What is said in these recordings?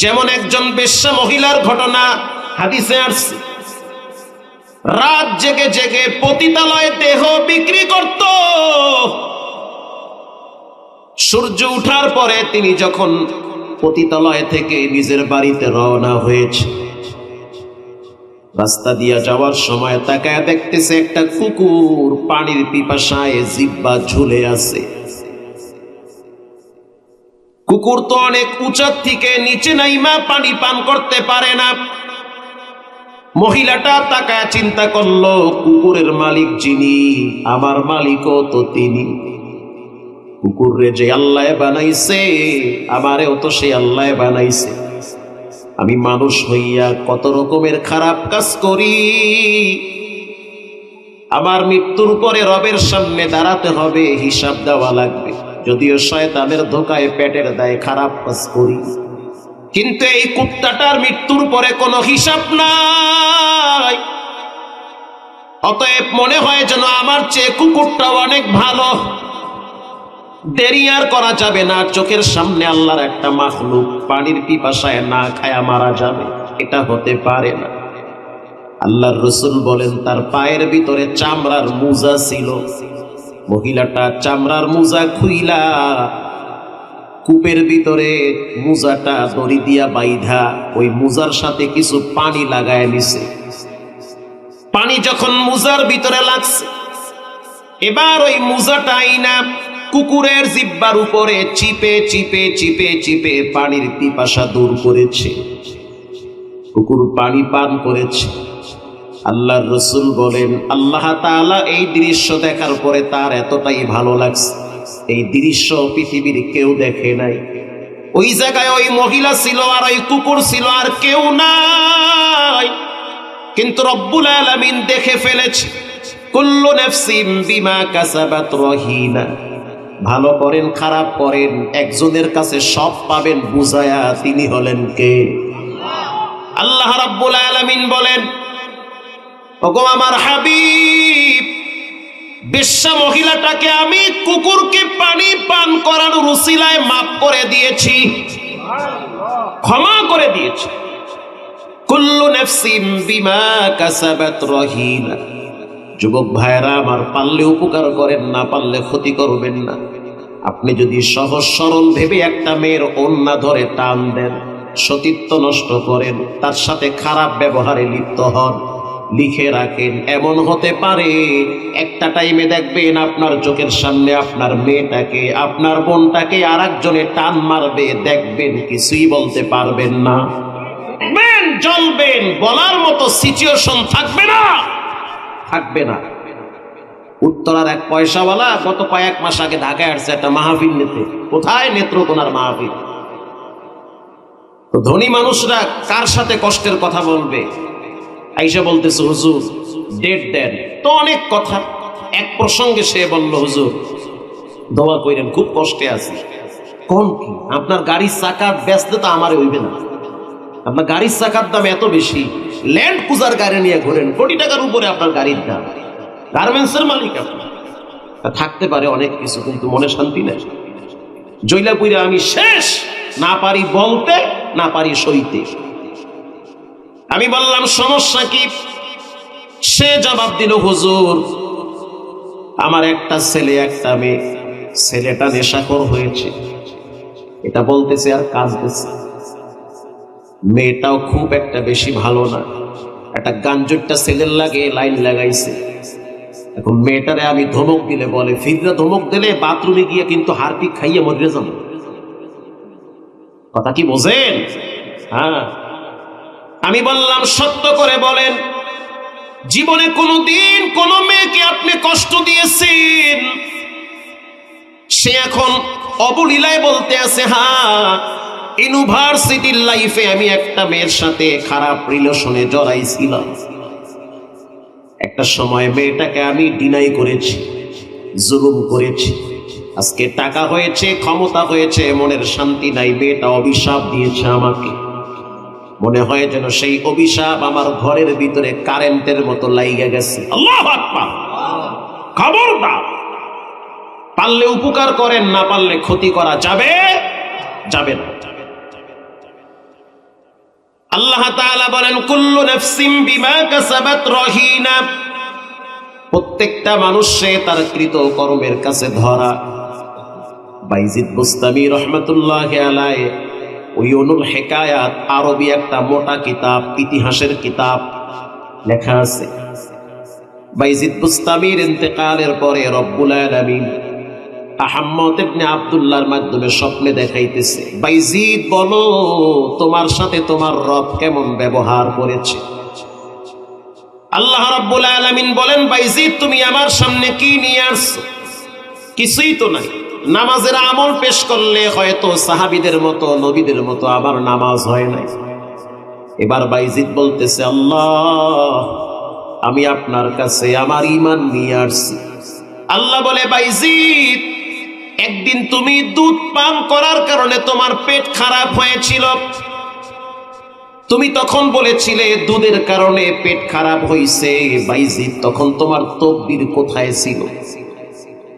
যেমন একজন বেশ্যা মহিলার ঘটনা, হাদিসে আসছে। রাত জেগে জেগে পতিতালয়ে দেহ বিক্রি করত। সূর্য উঠার পরে তিনি যখন পতিতালয় থেকে নিজের বাড়িতে রওনা হয়েছে, রাস্তা দিয়া যাওয়ার সময় তাকায় দেখতেছে একটা কুকুর পানির পিপাসায় জিব্বা ঝুলে আছে। কুকুর তো অনেক উঁচার থেকে নিচে নাইমা পানি পান করতে পারে না। মহিলাটা তাকায় চিন্তা করল, কুকুরের মালিক যিনি, আমার মালিকও তো তিনি। কুকুরে যে আল্লাহ বানাইছে, আমারেও তো সে আল্লাহ বানাইছে। আমি মানুষ হইয়া কত রকমের খারাপ কাজ করি। আমার মৃত্যুর পরে রবের সামনে দাঁড়াতে হবে, হিসাব দেওয়া লাগবে। যদিও শয়তানের ধোকায় পেটের দায়ে খারাপ কাজ করি। কিন্তু এই কুত্তাটার মৃত্যুর পরে কোনো হিসাব নাই। অতএব মনে হয় যেন আমার চেয়ে কুকুরটাও অনেক ভালো। দেরি আর করা যাবে না, চোখের সামনে আল্লাহর একটা মাখলুক, পানির পিপাসায় না খায়া মারা যাবে, এটা হতে পারে না। আল্লাহর রসুল বলেন, তার পায়ের ভিতরে চামড়ার মুজা ছিল। মহিলাটা চামড়ার মোজা খুইলা, কূপের ভিতরে মোজাটা দড়ি দিয়া বাইধা, ওই মোজার সাথে কিছু পানি লাগায় নিছে। পানি যখন মোজার ভিতরে লাগছে, এবার ওই মোজাটা আইনা কুকুরের জিব্বার উপরে চিপে চিপে চিপে চিপে পানির পিপাসা দূর করেছে। কুকুর পানি পান করেছে। আল্লাহর রসুল বলেন, আল্লাহ তাআলা এই দৃশ্য দেখার পরে তার এতটাই ভালো লাগছে। এই দৃশ্য পৃথিবীর কেউ দেখে নাই। ওই জায়গায় ওই মহিলা ছিল আর ওই কুকুর ছিল আর কেউ নাই। কিন্তু রব্বুল আলামিন দেখে ফেলেছে, কুল্লু কাসাবাত ভালো করেন, খারাপ করেন, একজনের কাছে সব পাবেন, বুঝায়া তিনি হলেন কে? আল্লাহ রাব্বুল আলামিন বলেন ওগো আমার হাবিব, বিশ্বা মহিলাটাকে আমি কুকুরকে পানি পান করার রুসিলায় মাফ করে দিয়েছি। ক্ষমা করে দিয়েছি। কুল্লু নাফসিম বিমা কাসাবাত রহিনা যুবক ভাইরা আমার পারলে উপকার করেন না, পারলে ক্ষতি করবেন না। আপনি যদি সহজ সরল ভেবে একটা মেয়ের অন্যা ধরে টান দেন, সতীত্ব নষ্ট করেন, তার সাথে খারাপ ব্যবহারে লিপ্ত হন লিখে রাখেন। এমন হতে পারে একটা টাইমে দেখবেন আপনার চোখের সামনে আপনার মেয়েটাকে, আপনার বোনটাকে আর একজনে টান মারবে, দেখবেন কিছুই বলতে পারবেন না। জ্বলবেন, বলার মতো সিচুয়েশন থাকবে না। থাকবে না। উত্তরার এক পয়সাওয়ালা গত কয়েক মাস আগে ঢাকায় আসছে একটা মাহফিল নিতে। কোথায় নেত্রকোনার মাহফিল? তো ধনী মানুষরা কার সাথে কষ্টের কথা বলবে? আইসা বলতেছে, হুজুর ডেট দেন। তো অনেক কথা। এক প্রসঙ্গে সে বলল, হুজুর, দোয়া কইরেন, খুব কষ্টে আছি। কোন কি? আপনার গাড়ির চাকা ব্যস্ত তো আমার হইবে না। আপনার গাড়ির চাকার দাম এত বেশি। ল্যান্ড কুজার গাড়ি নিয়ে ঘোরেন, কোটি টাকার উপরে আপনার গাড়ির দাম। গার্মেন্টসের মালিক আপনি। তা থাকতে পারে অনেক কিছু, কিন্তু মনে শান্তি নেই। জৈলাপুরে আমি শেষ, না পারি বলতে, না পারি সইতে। আমি বললাম, সমস্যা কি? সে জবাব দিল, হুজুর, আমার একটা ছেলে, একটা মেয়ে, ছেলেটা নেশাখোর হয়েছে। এটা বলতেছে আর কাঁদতেছে। মেয়েটাও খুব একটা বেশি ভালো না। একটা গাঞ্জুরটা ছেলের লাগে, লাইন লাগাইছে। এখন মেয়েটারে আমি ধমক দিলে বলে ফিররা ধমক দিলে বাথরুমে গিয়ে কিন্তু হারপিক খাইয়ে মরে যাব। কথা কি বোঝেন? হ্যাঁ। আমি বললাম, সত্য করে বলেন, জীবনে কোনো দিন কোনো মেয়েকে আপনি কষ্ট দিয়েছেন? সে এখন অবলীলায় বলতে আছে হ্যাঁ ইউনিভার্সিটির লাইফে আমি একটা মেয়ের সাথে খারাপ রিলেশনে জড়াইছিলাম। একটা সময় মেয়েটাকে আমি ডিনাই করেছি, জুলুম করেছি। আজকে টাকা হয়েছে, ক্ষমতা হয়েছে, মনের শান্তি নাই, মেয়েটা অভিশাপ দিয়েছে আমাকে। মনে হয় যেন সেই অভিশাপ আমার ঘরের ভিতরে কারেন্টের মতো লাইগে গেছে। আল্লাহ খবরদার। পারলে উপকার করেন, না পারলে ক্ষতি করা যাবে যাবে না। আল্লাহ তাআলা বলেন, কুল্লু নাফসিম বিমা কাসাবাত রহিনা। প্রত্যেকটা মানুষ তার কৃত কর্মের কাছে ধরা। বাইজিদ বুস্তামি রহমতুল্লাহ ওয়নুল হেকায়াত, আরবি একটা মোটা কিতাব, ইতিহাসের কিতাব লেখা আছে। বাইজিদ বুস্তামির ইন্তেকালের পরে রব্বুল আলামিন মাধ্যমে স্বপ্নে দেখাইতেছে বাইজিদ বলো তোমার সাথে তোমার রব কেমন ব্যবহার করেছে? আল্লাহ বলেন বাইজিদ তুমি আমার সামনে কি নিয়ে আসছো? কিছুই তো নাই। নামাজের আমল পেশ করলে হয়তো সাহাবিদের মতো, নবীদের মতো আবার নামাজ হয় নাই। এবার বাইজিদ বলতেছে, আল্লাহ, আমি আপনার কাছে আমার ইমান নিয়ে আসছি। আল্লাহ বলে, বাইজিদ, একদিন তুমি দুধ পান করার কারণে তোমার পেট খারাপ হয়েছিল। তুমি তখন বলেছিলে, দুধের কারণে পেট খারাপ হইছে। বাইজিদ তখন তোমার তকদির কোথায় ছিল?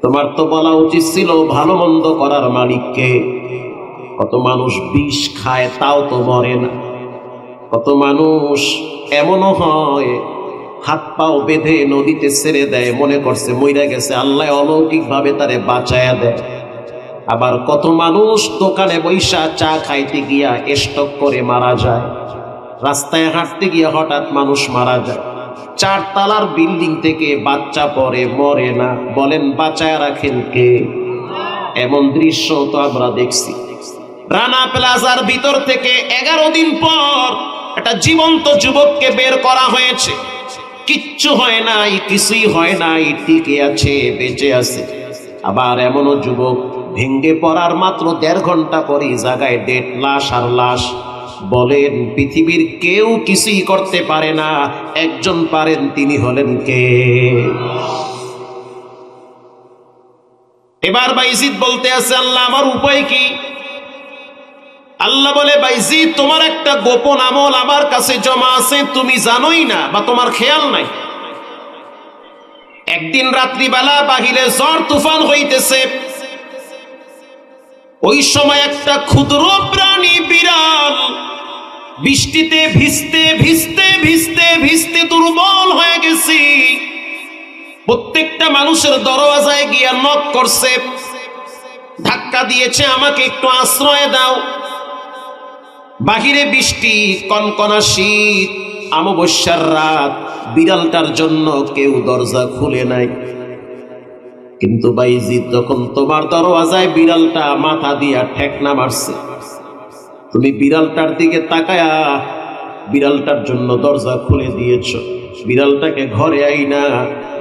তোমার তো বলা উচিত ছিল ভালো মন্দ করার মালিককে। কত মানুষ বিষ খায়, তাও তো মরে না। কত মানুষ এমনও হয়, হাত পাও বেঁধে নদীতে ছেড়ে দেয়, মনে করছে মইরা গেছে, আল্লাহ অলৌকিক ভাবে তারে বাঁচায়া দেয়। আবার কত মানুষ দোকানে বৈশা চা খাইতে গিয়া স্টক করে মারা যায়। রাস্তায় হাঁটতে গিয়ে হঠাৎ মানুষ মারা যায়। চার তালার বিল্ডিং থেকে বাচ্চা পরে মরে না। বলেন, বাঁচায় রাখেন কে? এমন দৃশ্য তো আমরা দেখছি। রানা প্লাজার ভিতর থেকে এগারো দিন পর একটা জীবন্ত যুবককে বের করা হয়েছে। কিচ্ছু হয় নাই, কিছুই হয় নাই, টিকে আছে, বেঁচে আছে। আবার এমনও যুবক ভেঙ্গে পড়ার মাত্র দেড় ঘণ্টা পরে জায়গায় ডেট, লাশ আর লাশ বলেন, পৃথিবীর কেউ কিছুই করতে পারে না। একজন পারেন, তিনি হলেন কে? এবার বাইজিদ বলতে আছে, আল্লাহ আমার উপায় কি? আল্লাহ বলে, বাইজিদ, তোমার একটা গোপন আমল আমার কাছে জমা আছে, তুমি জানোই না বা তোমার খেয়াল নাই। একদিন রাত্রিবেলা বাহিরে ঝড় তুফান হইতেছে। ওই সময় একটা ক্ষুদ্র প্রাণী বৃষ্টিতে ভিজতে ভিজতে ভিজতে ভিজতে দুর্বল হয়ে গেছি। প্রত্যেকটা মানুষের দরওয়াজায় গিয়া নক করছে। ধাক্কা দিয়েছে, আমাকে একটু আশ্রয় দাও। বাহিরে বৃষ্টি, কনকনা শীত, অমাবস্যার রাত, বিড়ালটার জন্য কেউ দরজা খুলে নাই। কিন্তু বাইজি তখন তোমার দরওয়াজায় বিড়ালটা মাথা দিয়া ঠেকনা মারছে তুমি বিড়ালটার দিকে তাকায়া বিড়ালটার জন্য দরজা খুলে দিয়েছ। বিড়ালটাকে ঘরে আইনা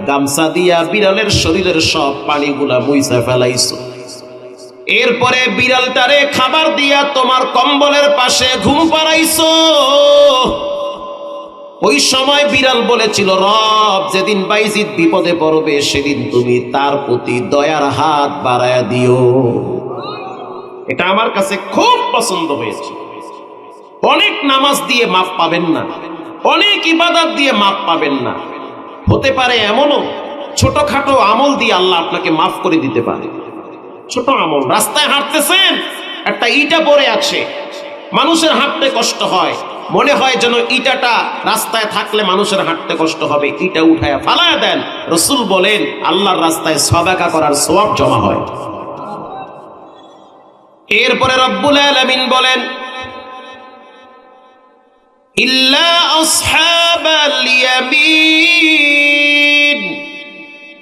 গামছা দিয়া বিড়ালের শরীরের সব পানিগুলা মুইসা ফেলাইছো। এরপরে বিড়ালটারে খাবার দিয়া তোমার কম্বলের পাশে ঘুম পাড়াইছো। ওই সময় বিড়াল বলেছিল, রব, যেদিন বাইজিৎ বিপদে পড়বে, সেদিন তুমি তার প্রতি দয়ার হাত বাড়ায়া দিও। এটা আমার কাছে খুব পছন্দ হয়েছে। অনেক নামাজ দিয়ে মাপ পাবেন না। অনেক ইবাদত দিয়ে মাপ পাবেন না। হতে পারে এমনও ছোটখাটো আমল দিয়ে আল্লাহ আপনাকে মাফ করে দিতে পারে। ছোট আমল, রাস্তায় হাঁটতেছেন, একটা ইটা পড়ে আছে। মানুষের হাঁটতে কষ্ট হয়। মনে হয় যেন ইটাটা রাস্তায় থাকলে মানুষের হাঁটতে কষ্ট হবে। ইটা উঠায় ফালায় দেন। রসুল বলেন, আল্লাহর রাস্তায় সদাকা করার সওয়াব জমা হয়। এরপরে রব্বুল আলামিন বলেন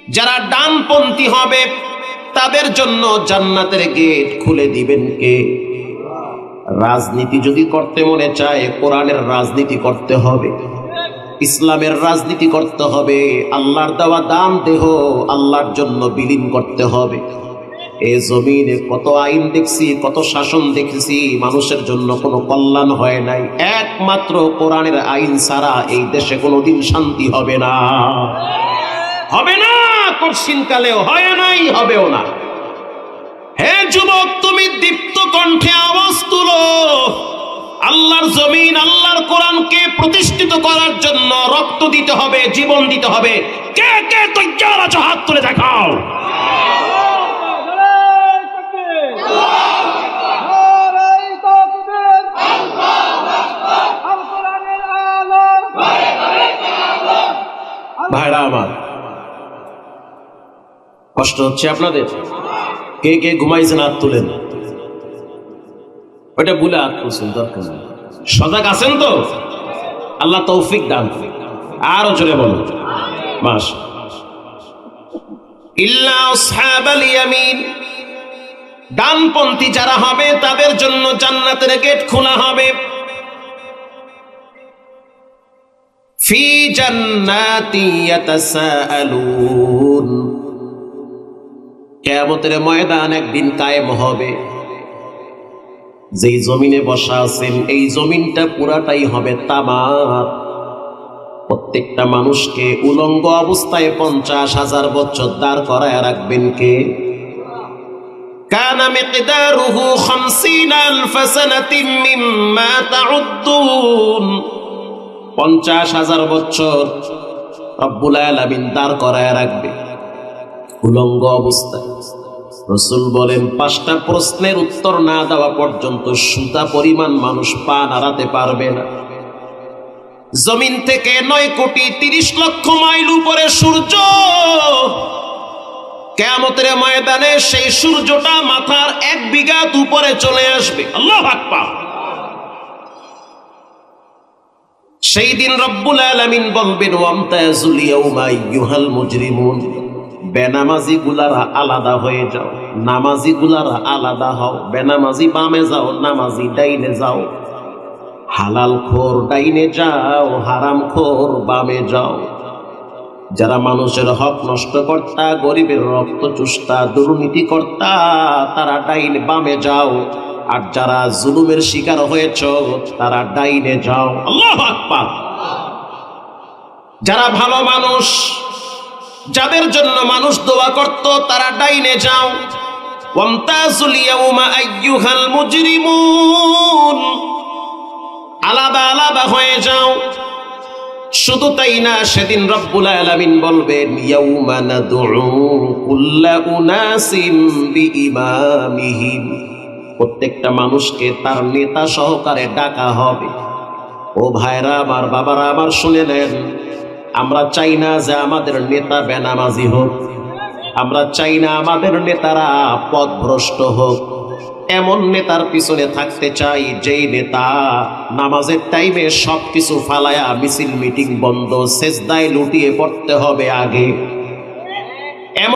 যারা ডানপন্থী হবে, তাদের জন্য জান্নাতের গেট খুলে দিবেন কে? রাজনীতি যদি করতে মনে চায়, কোরআনের রাজনীতি করতে হবে, ইসলামের রাজনীতি করতে হবে, আল্লাহর দেওয়া দান দেহ, আল্লাহর জন্য বিলীন করতে হবে। এ জমিনে কত আইন দেখছি, কত শাসন দেখেছি, মানুষের জন্য কোনো কল্যাণ হয় নাই। একমাত্র কোরআনের আইন ছাড়া এই দেশে কোনোদিন শান্তি হবে না। হবে না কঠিন কালেও হয় নাই, হবেও না। হে যুবক, তুমি দীপ্ত কণ্ঠে আওয়াজ তুলো। আল্লাহর জমিন, আল্লাহর কোরআনকে প্রতিষ্ঠিত করার জন্য রক্ত দিতে হবে, জীবন দিতে হবে। কে কে তৈরি হাত তুলে দেখাও। ভাইরা আমার। কষ্ট হচ্ছে আপনাদের? কে কে ঘুমাইছেন হাত তুলেন? ওটা ভুলে হাত তুলছেন, দরকার নেই। সজাগ আছেন তো? আল্লাহ তৌফিক দান আরও জোরে বলুন। মাস। ডানপন্থী যারা হবে, তাদের জন্য জান্নাতের গেট খোলা হবে। ফি জান্নাতি কিয়ামতের ময়দান একদিন কায়েম হবে। যেই জমিনে বসা আছেন, এই জমিনটা পুরাটাই হবে তামার প্রত্যেকটা মানুষকে উলঙ্গ অবস্থায় পঞ্চাশ হাজার বছর দাঁড় করায় রাখবেন কে? কানা তাউদ্দুন। পঞ্চাশ হাজার বছর রব্বুল করায় রাখবে। উলঙ্গ অবস্থায়। রসুল বলেন, পাঁচটা প্রশ্নের উত্তর না দেওয়া পর্যন্ত সুতা পরিমাণ মানুষ পা নাড়াতে পারবে না। জমিন থেকে নয় কোটি তিরিশ লক্ষ মাইল উপরে সূর্য। কেয়ামতের ময়দানে সেই সূর্যটা মাথার এক বিঘাত উপরে চলে আসবে। আল্লাহ আকবার। সেই দিন রব্বুল আলামিন বলবেন ওয়ামতায়াজুল ইয়াউমা আইয়ুহাল মুজরিমুন। বেনামাজি গুলারা আলাদা হয়ে যাও নামাজি গুলারা আলাদা হও। বেনামাজি বামে যাও, নামাজি ডাইনে যাও। হালাল খোর ডাইনে যাও, হারাম খোর বামে যাও। যারা মানুষের হক নষ্ট কর্তা গরিবের রক্ত চুষ্টা দুর্নীতি কর্তা তারা ডাইন বামে যাও। আর যারা জুলুমের শিকার হয়েছ, তারা ডাইনে যাও। যারা ভালো মানুষ, যাদের জন্য মানুষ দোয়া করত, তারা ডাইনে যাও। আলাদা আলাদা হয়ে যাও। শুধু তাই না, সেদিন রব্বুল আলামিন বলবেন, ইয়াউমা নাদউ কুল্লা উনাসিম বিইমামিহিম। প্রত্যেকটা মানুষকে তার নেতা সহকারে ডাকা হবে। ও ভাইরা, আমার বাবারা, আমার শুনে নেন, আমরা চাই না যে আমাদের নেতা বেনামাজি হোক, আমরা চাই না আমাদের নেতারা পথভ্রষ্ট হোক। এমন নেতার পিছনে থাকতে চাই, যেই নেতা নামাজের টাইমে সব কিছু ফালায়া, মিছিল, মিটিং বন্ধ শেষদায় লুটিয়ে পড়তে হবে আগে।